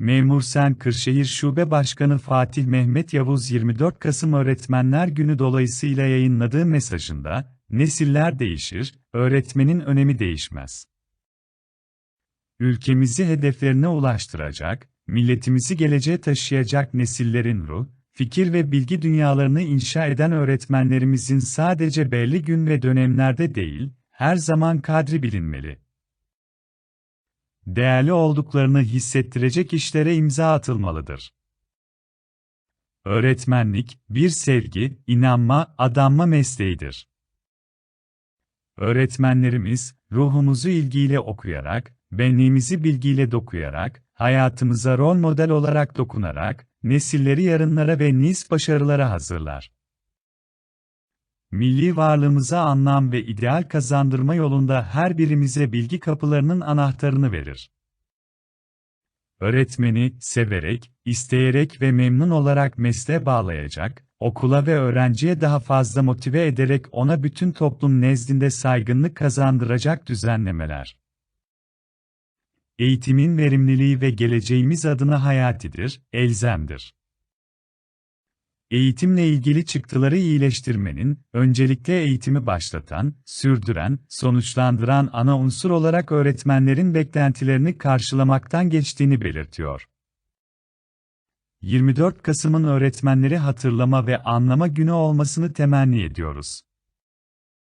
Memur Sen Kırşehir Şube Başkanı Fatih Mehmet Yavuz 24 Kasım Öğretmenler Günü dolayısıyla yayınladığı mesajında, nesiller değişir, öğretmenin önemi değişmez. Ülkemizi hedeflerine ulaştıracak, milletimizi geleceğe taşıyacak nesillerin ruh, fikir ve bilgi dünyalarını inşa eden öğretmenlerimizin sadece belli gün ve dönemlerde değil, her zaman kadri bilinmeli. Değerli olduklarını hissettirecek işlere imza atılmalıdır. Öğretmenlik, bir sevgi, inanma, adanma mesleğidir. Öğretmenlerimiz, ruhumuzu ilgiyle okuyarak, benliğimizi bilgiyle dokuyarak, hayatımıza rol model olarak dokunarak, nesilleri yarınlara ve nice başarılara hazırlar. Milli varlığımıza anlam ve ideal kazandırma yolunda her birimize bilgi kapılarının anahtarını verir. Öğretmeni, severek, isteyerek ve memnun olarak mesleğe bağlayacak, okula ve öğrenciye daha fazla motive ederek ona bütün toplum nezdinde saygınlık kazandıracak düzenlemeler. Eğitimin verimliliği ve geleceğimiz adına hayatidir, elzemdir. Eğitimle ilgili çıktıları iyileştirmenin, öncelikle eğitimi başlatan, sürdüren, sonuçlandıran ana unsur olarak öğretmenlerin beklentilerini karşılamaktan geçtiğini belirtiyor. 24 Kasım'ın öğretmenleri hatırlama ve anlama günü olmasını temenni ediyoruz.